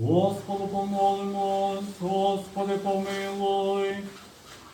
Господу помолимось, Господи помилуй.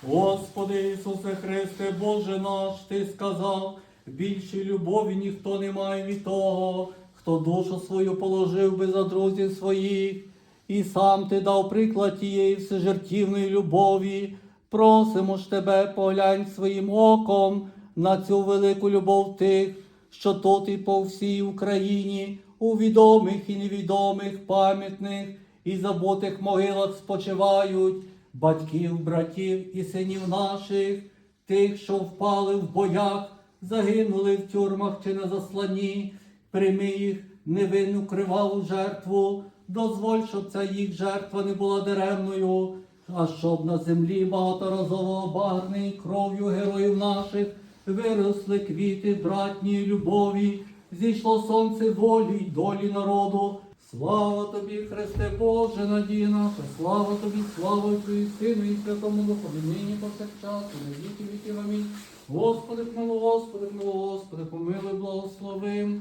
Господи Ісусе Христе, Боже наш, Ти сказав, більшої любові ніхто не має від того, хто душу свою положив би за друзів своїх, і сам ти дав приклад тієї всежертівної любові. Просимо ж тебе, поглянь своїм оком на цю велику любов тих, що тут і по всій Україні, у відомих і невідомих, пам'ятних і забутих могилах спочивають батьків, братів і синів наших, тих, що впали в боях, загинули в тюрмах чи на засланні, прийми їх невинну криваву жертву, дозволь, щоб ця їх жертва не була даремною, а щоб на землі багаторазово обагрений кров'ю героїв наших виросли квіти братньої любові, зійшло сонце волі й долі народу. Слава тобі, Христе Боже, надія наша, слава тобі, слава Твою Сину і Святому Духові, нині повсякчас, і на віки віків. Амінь. Господи, помилуй, Господи, помилуй, Господи, помилуй, благослови.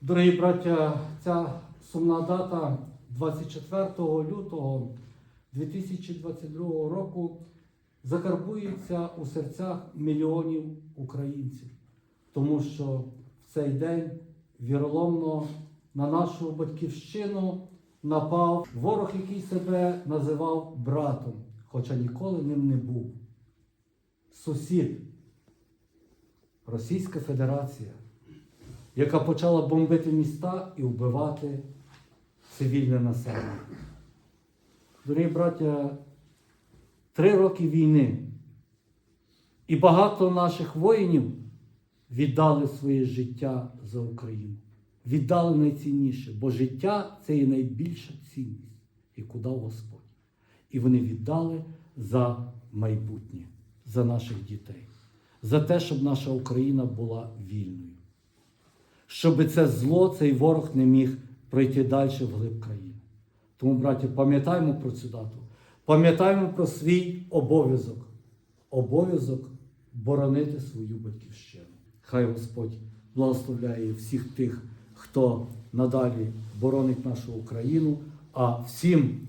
Дорогі браття, ця сумна дата 24 лютого 2022 року закарбується у серцях мільйонів українців, тому що в цей день віроломно на нашу батьківщину напав ворог, який себе називав братом, хоча ніколи ним не був. Сусід, Російська Федерація, яка почала бомбити міста і вбивати цивільне населення. Дорогі браття, три роки війни. І багато наших воїнів віддали своє життя за Україну. Віддали найцінніше, бо життя це є найбільша цінність, яку дав Господь. І вони віддали за майбутнє, за наших дітей, за те, щоб наша Україна була вільною. Щоб це зло, цей ворог не міг пройти далі вглиб країни. Тому, браті, пам'ятаємо про цю дату, пам'ятаємо про свій обов'язок. Обов'язок боронити свою батьківщину. Хай Господь благословляє всіх тих, хто надалі боронить нашу Україну, а всім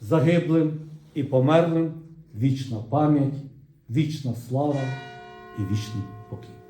загиблим і померлим вічна пам'ять, вічна слава і вічний покій.